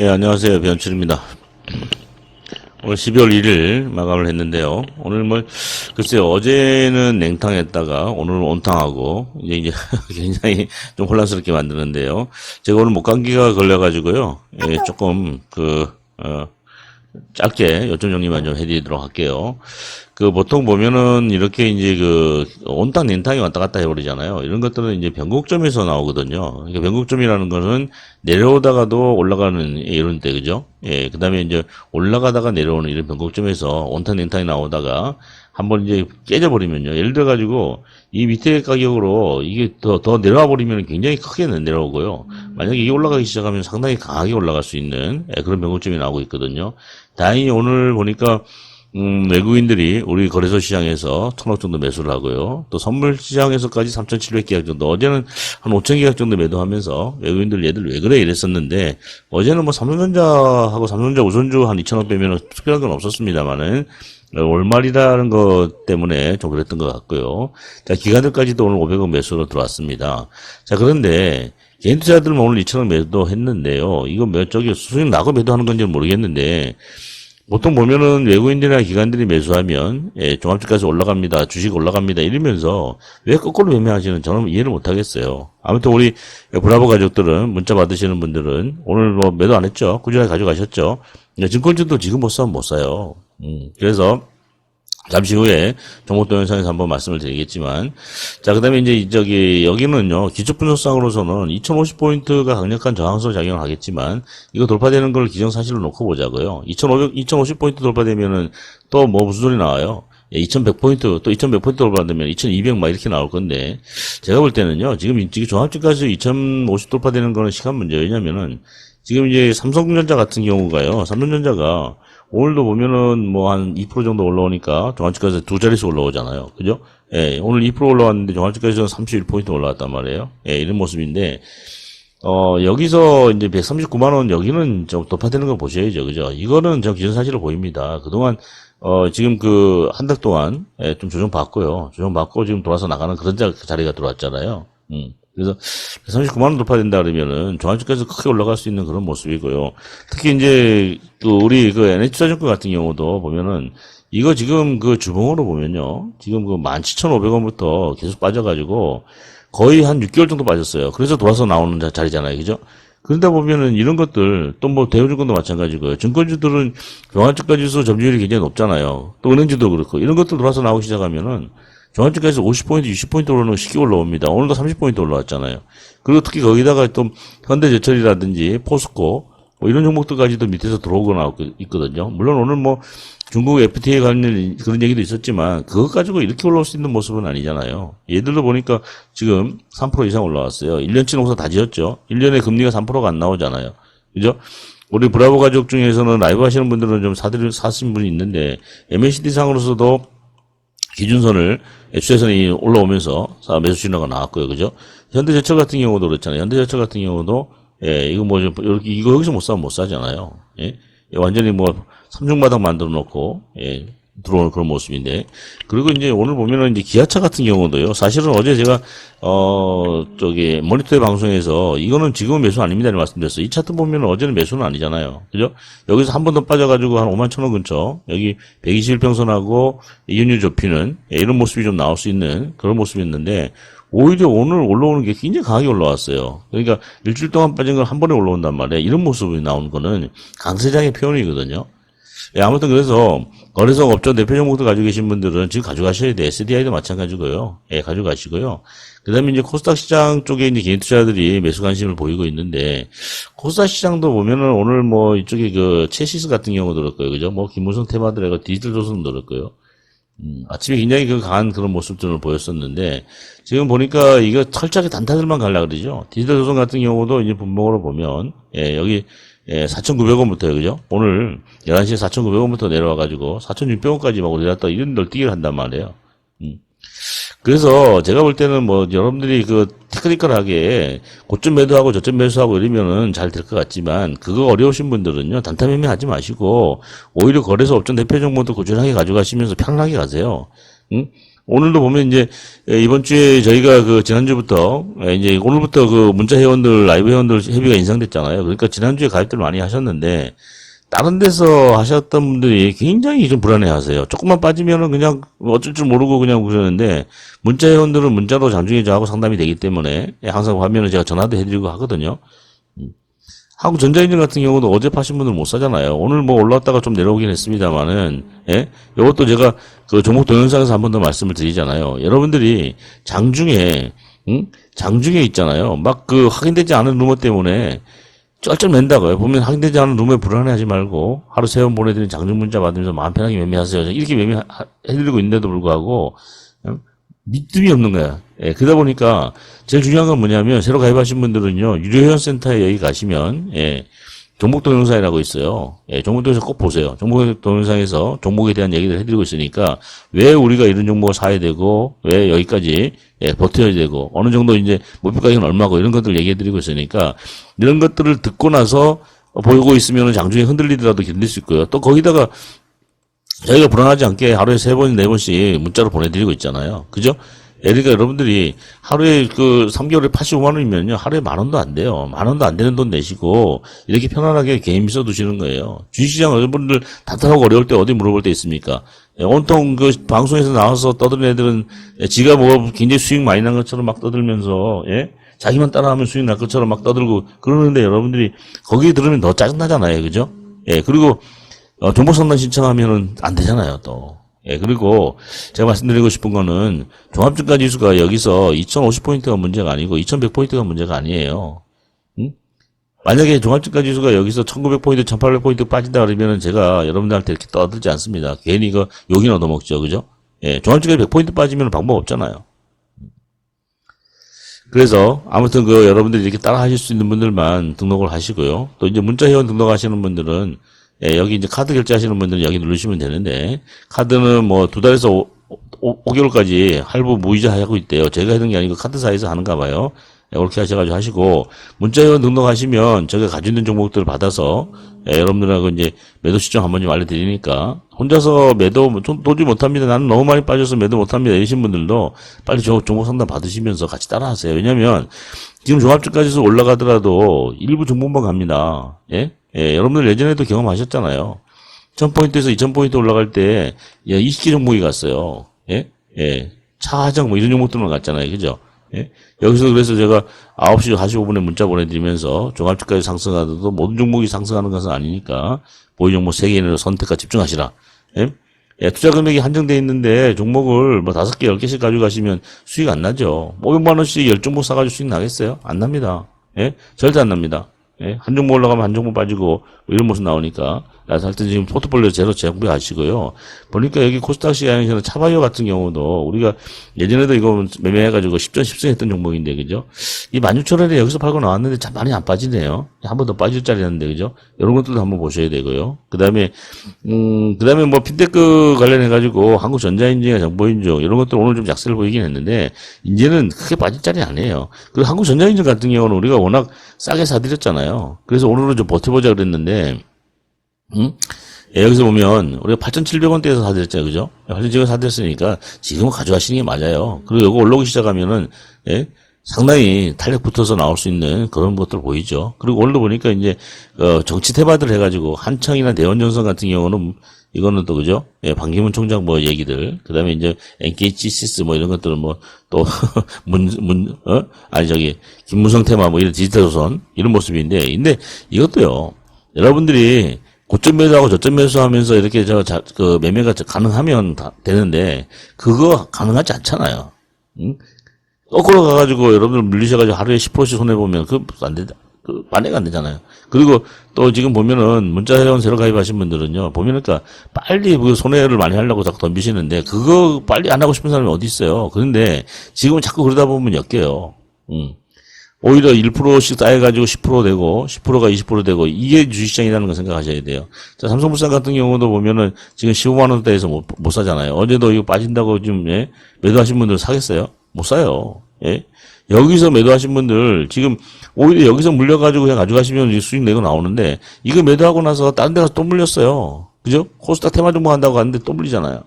예, 안녕하세요. 변출입니다. 오늘 12월 1일 마감을 했는데요. 오늘 뭐, 글쎄요, 어제는 냉탕했다가 오늘은 온탕하고, 이제, 이제 굉장히 좀 혼란스럽게 만드는데요. 제가 오늘 목감기가 걸려가지고요. 예, 조금, 그, 어, 짧게 요점 정리만 좀 해드리도록 할게요. 그 보통 보면은 이렇게 이제 그 온탕 냉탕이 왔다 갔다 해버리잖아요. 이런 것들은 이제 변곡점에서 나오거든요. 그러니까 변곡점이라는 것은 내려오다가도 올라가는 이런 때 그죠? 예, 그다음에 이제 올라가다가 내려오는 이런 변곡점에서 온탕 냉탕이 나오다가 한번 이제 깨져버리면요. 예를 들어 가지고 이 밑에 가격으로 이게 더 더 내려와 버리면 굉장히 크게 내려오고요. 만약에 이게 올라가기 시작하면 상당히 강하게 올라갈 수 있는 예, 그런 변곡점이 나오고 있거든요. 다행히 오늘 보니까 음, 외국인들이 우리 거래소 시장에서 천억 정도 매수를 하고요. 또 선물 시장에서까지 3,700계약 정도. 어제는 한 5,000계약 정도 매도하면서 외국인들 얘들 왜 그래 이랬었는데 어제는 뭐 삼성전자하고 삼성전자 우선주 한 2,000억 빼면 특별한 건 없었습니다만은 월말이라는 것 때문에 좀 그랬던 것 같고요. 자, 기관들까지도 오늘 500억 매수로 들어왔습니다. 자, 그런데 개인 투자들은 오늘 2,000억 매도했는데요. 이거 몇 저기 수익 나고 매도하는 건지 는 모르겠는데 보통 보면은 외국인들이나 기관들이 매수하면 예, 종합주가에서 올라갑니다. 주식 올라갑니다. 이러면서 왜 거꾸로 매매하시는 저는 이해를 못 하겠어요. 아무튼 우리 브라보 가족들은 문자 받으시는 분들은 오늘 뭐 매도 안 했죠. 꾸준하게 가져가셨죠. 근데 증권주도 지금 못 사면 못 사요. 음, 그래서 잠시 후에 정목도 영상에서 한번 말씀을 드리겠지만, 자, 그 다음에 이제 저기, 여기는요, 기초분석상으로서는 2050 포인트가 강력한 저항소 작용을 하겠지만, 이거 돌파되는 걸 기정사실로 놓고 보자고요. 2500, 2050 포인트 돌파되면은 또 뭐 무슨 소리 나와요? 2100포인트, 또 2100포인트 돌파되면 2200 막 이렇게 나올 건데, 제가 볼 때는요, 지금, 지금 종합주가에서 2050 돌파되는 거는 시간 문제. 왜냐면은, 지금 이제 삼성전자 같은 경우가요, 삼성전자가 오늘도 보면은 뭐 한 2% 정도 올라오니까 종합주가에서 두 자릿수 올라오잖아요. 그죠? 예, 오늘 2% 올라왔는데 종합주가에서는 31포인트 올라왔단 말이에요. 예, 이런 모습인데, 어, 여기서 이제 139만원 여기는 좀 돌파되는 걸 보셔야죠. 그죠? 이거는 저 기존사실로 보입니다. 그동안, 어, 지금 그 한 달 동안, 예, 좀 조정받고요. 조정받고 지금 돌아서 나가는 그런 자, 자리가 들어왔잖아요. 음. 그래서 39만 원 돌파된다 그러면은 종합주가에서 크게 올라갈 수 있는 그런 모습이고요. 특히 이제 그 우리 그 NH투자증권 같은 경우도 보면은 이거 지금 그 주봉으로 보면요. 지금 그 17,500원부터 계속 빠져가지고 거의 한 6개월 정도 빠졌어요. 그래서 돌아서 나오는 자- 자리잖아요. 그죠? 그러다 보면은 이런 것들 또 뭐 대우증권도 마찬가지고요. 증권주들은 종합주가 지수 점유율이 굉장히 높잖아요. 또 은행주도 그렇고 이런 것들 돌아서 나오기 시작하면은 종합주가에서 50포인트, 60포인트 올라오는 거 쉽게 올라옵니다. 오늘도 30포인트 올라왔잖아요. 그리고 특히 거기다가 또 현대제철이라든지 포스코 뭐 이런 종목들까지도 밑에서 들어오거나 있거든요. 물론 오늘 뭐 중국 FTA 관련 그런 얘기도 있었지만 그것 가지고 이렇게 올라올 수 있는 모습은 아니잖아요. 얘들도 보니까 지금 3% 이상 올라왔어요. 1년치 농사 다 지었죠. 1년에 금리가 3%가 안 나오잖아요. 그죠? 우리 브라보 가족 중에서는 라이브 하시는 분들은 좀 사들, 사신 분이 있는데 MACD 상으로서도 기준선을 추세선이 올라오면서 사- 매수 신호가 나왔고요. 그죠? 현대제철 같은 경우도 그렇잖아요. 현대제철 같은 경우도 예, 이거 뭐 좀, 이거 여기서 못 사면 못 사잖아요. 예? 완전히 뭐, 삼중바닥 만들어 놓고, 예, 들어오는 그런 모습인데. 그리고 이제 오늘 보면은 이제 기아차 같은 경우도요. 사실은 어제 제가, 어, 저기, 모니터의 방송에서 이거는 지금은 매수 아닙니다. 말씀드렸어요. 이 차트 보면은 어제는 매수는 아니잖아요. 그죠? 여기서 한 번 더 빠져가지고 한 5만 천 원 근처, 여기 121평선하고 이윤율 좁히는 예, 이런 모습이 좀 나올 수 있는 그런 모습이었는데, 오히려 오늘 올라오는 게 굉장히 강하게 올라왔어요. 그러니까 일주일 동안 빠진 걸 한 번에 올라온단 말이에요. 이런 모습이 나오는 거는 강세장의 표현이거든요. 예, 아무튼 그래서 거래소 업종 대표 종목도 가지고 계신 분들은 지금 가져가셔야 돼. SDI도 마찬가지고요. 예, 가져가시고요. 그 다음에 이제 코스닥 시장 쪽에 이제 개인 투자들이 매수 관심을 보이고 있는데, 코스닥 시장도 보면은 오늘 뭐 이쪽에 그 체시스 같은 경우도 그렇고요. 그죠? 뭐 김무성 테마들하고 디지털 조선도 그렇고요. 음, 아침에 굉장히 그 강한 그런 모습들을 보였었는데, 지금 보니까 이거 철저하게 단타들만 갈라 그러죠. 디지털 조선 같은 경우도 이제 분봉으로 보면, 예, 여기, 예, 4,900원부터요, 그죠? 오늘 11시에 4,900원부터 내려와가지고 4,600원까지 막 올라갔다 이런 널뛰기를 한단 말이에요. 음. 그래서 제가 볼 때는 뭐 여러분들이 그 테크니컬하게 고점 매도하고 저점 매수하고 이러면은 잘 될 것 같지만 그거 어려우신 분들은요 단타 매매 하지 마시고 오히려 거래소 업종 대표 정보도 꾸준하게 가져가시면서 편하게 가세요. 응? 오늘도 보면 이제 에, 이번 주에 저희가 그 지난주부터 에, 이제 오늘부터 그 문자 회원들 라이브 회원들 협의가 인상됐잖아요. 그러니까 지난주에 가입들 많이 하셨는데 다른 데서 하셨던 분들이 굉장히 좀 불안해하세요. 조금만 빠지면은 그냥 어쩔 줄 모르고 그냥 그러는데 문자 회원들은 문자로 장중에 저하고 상담이 되기 때문에 항상 화면을 제가 전화도 해드리고 하거든요. 한국 전자인증 같은 경우도 어제 파신 분들 못 사잖아요. 오늘 뭐 올라왔다가 좀 내려오긴 했습니다만은, 예? 이것도 제가 그 종목 동영상에서 한 번 더 말씀을 드리잖아요. 여러분들이 장중에, 응? 장중에 있잖아요. 막 그 확인되지 않은 루머 때문에 쩔쩔 맨다고요. 보면 확인되지 않은 루머에 불안해하지 말고 하루 세 번 보내드린 장중 문자 받으면서 마음 편하게 매매하세요. 이렇게 매매해드리고 있는데도 불구하고, 응? 믿음이 없는 거야. 예, 그러다 보니까 제일 중요한 건 뭐냐면 새로 가입하신 분들은요 유료회원센터에 여기 가시면 예, 종목 동영상이라고 있어요. 예, 종목 동영상 꼭 보세요. 종목 동영상에서 종목에 대한 얘기를 해드리고 있으니까 왜 우리가 이런 종목을 사야 되고 왜 여기까지 예, 버텨야 되고 어느 정도 이제 목표 가격은 얼마고 이런 것들 을 얘기해드리고 있으니까 이런 것들을 듣고 나서 보고 있으면 장중에 흔들리더라도 견딜 수 있고요. 또 거기다가 저희가 불안하지 않게 하루에 세 번, 네 번씩 문자로 보내드리고 있잖아요. 그죠? 예, 그러니까 여러분들이 하루에 그 3개월에 85만 원이면요. 하루에 만 원도 안 돼요. 만 원도 안 되는 돈 내시고 이렇게 편안하게 개인 비서 두시는 거예요. 주식시장 여러분들 답답하고 어려울 때 어디 물어볼 때 있습니까? 예, 온통 그 방송에서 나와서 떠드는 애들은 예, 지가 뭐 굉장히 수익 많이 난 것처럼 막 떠들면서 예? 자기만 따라하면 수익 날 것처럼 막 떠들고 그러는데 여러분들이 거기에 들으면 더 짜증나잖아요. 그죠? 예, 그리고 어, 정보 상담 신청하면은 안 되잖아요, 또. 예, 그리고 제가 말씀드리고 싶은 거는 종합주가 지수가 여기서 2050포인트가 문제가 아니고 2100포인트가 문제가 아니에요. 응? 만약에 종합주가 지수가 여기서 1900포인트, 1800포인트 빠진다 그러면은 제가 여러분들한테 이렇게 떠들지 않습니다. 괜히 이거 욕이나 얻어먹죠. 그죠? 예, 종합주가 100포인트 빠지면 방법 없잖아요. 그래서 아무튼 그 여러분들이 이렇게 따라 하실 수 있는 분들만 등록을 하시고요. 또 이제 문자 회원 등록하시는 분들은 예, 여기 이제 카드 결제하시는 분들은 여기 누르시면 되는데 카드는 뭐 두 달에서 오, 오, 5개월까지 할부 무이자 하고 있대요. 제가 하는 게 아니고 카드사에서 하는가 봐요. 예, 그렇게 하셔가지고 하시고 문자 회원 등록하시면 제가 가지고 있는 종목들을 받아서 예, 여러분들하고 이제 매도 시점 한번 좀 알려드리니까 혼자서 매도 도- 도저히 못합니다. 나는 너무 많이 빠져서 매도 못합니다. 이러신 분들도 빨리 저 종목 상담 받으시면서 같이 따라하세요. 왜냐하면 지금 종합주까지서 올라가더라도 일부 종목만 갑니다. 예? 예, 여러분들 예전에도 경험하셨잖아요. 1000포인트에서 2000포인트 올라갈 때, 야, 20개 종목이 갔어요. 예? 예. 차하정 뭐 이런 종목들만 갔잖아요. 그죠? 예? 여기서 그래서 제가 9시 45분에 문자 보내드리면서 종합주까지 상승하더라도 모든 종목이 상승하는 것은 아니니까 보유 종목 3개를 선택과 집중하시라. 예? 예, 투자 금액이 한정돼 있는데 종목을 뭐 다섯 개, 열 개씩 가지고 가시면 수익 안 나죠. 500만 원씩 열 종목 사가지고 수익 나겠어요? 안 납니다. 예? 절대 안 납니다. 예? 한 종목 올라가면 한 종목 빠지고 뭐 이런 모습 나오니까 하여튼 지금 포트폴리오 제로 정비하시고요. 보니까 여기 코스닥 시장에서는 차바이오 같은 경우도 우리가 예전에도 이거 매매해가지고 10전 10승 했던 종목인데 그죠? 이 16,000원에 여기서 팔고 나왔는데 참 많이 안 빠지네요. 한 번 더 빠질 자리였는데 그죠? 이런 것들도 한번 보셔야 되고요. 그 다음에 음, 그 다음에 뭐 핀테크 관련해가지고 한국전자인증이나 정보인증 이런 것들 오늘 좀 약세를 보이긴 했는데 이제는 크게 빠질 자리 아니에요. 그리고 한국전자인증 같은 경우는 우리가 워낙 싸게 사드렸잖아요. 그래서 오늘은 좀 버텨보자 그랬는데 음? 예, 여기서 보면 우리가 8,700원대에서 사드렸잖아요. 그죠? 8,700원 사드렸으니까 지금은 가져가시는 게 맞아요. 그리고 이거 올라오기 시작하면은 예? 상당히 탄력 붙어서 나올 수 있는 그런 것들 보이죠. 그리고 오늘도 보니까 이제 어, 정치 태바들 해가지고 한청이나 대원전선 같은 경우는 이거는 또 그죠? 예, 반기문 총장 뭐 얘기들, 그 다음에 이제 NKGCS 뭐 이런 것들은 뭐 또 문, 문, 어? 아니 저기 김무성 테마 뭐 이런 디지털 조선 이런 모습인데, 근데 이것도요. 여러분들이 고점 매수하고 저점 매수하면서 이렇게 저, 자, 그 매매가 저 가능하면 다 되는데 그거 가능하지 않잖아요. 응? 거꾸로 가가지고 여러분들 물리셔가지고 하루에 10%씩 손해보면 그거 안 된다. 그, 만회가 안 되잖아요. 그리고 또 지금 보면은 문자 회원 새로 가입하신 분들은요, 보면은 그니까 빨리 그 손해를 많이 하려고 자꾸 덤비시는데 그거 빨리 안 하고 싶은 사람이 어디 있어요. 그런데 지금은 자꾸 그러다 보면 엮여요. 음. 오히려 1%씩 쌓여가지고 10% 되고 10%가 20% 되고 이게 주식시장이라는 걸 생각하셔야 돼요. 자, 삼성물산 같은 경우도 보면은 지금 15만 원대에서 못, 못 사잖아요. 어제도 이거 빠진다고 지금 예? 매도하신 분들 사겠어요? 못 사요. 예? 여기서 매도하신 분들 지금 오히려 여기서 물려가지고 그냥 가져가시면 수익 내고 나오는데 이거 매도하고 나서 다른 데 가서 또 물렸어요. 그죠? 코스닥 테마 종목 한다고 하는데 또 물리잖아요.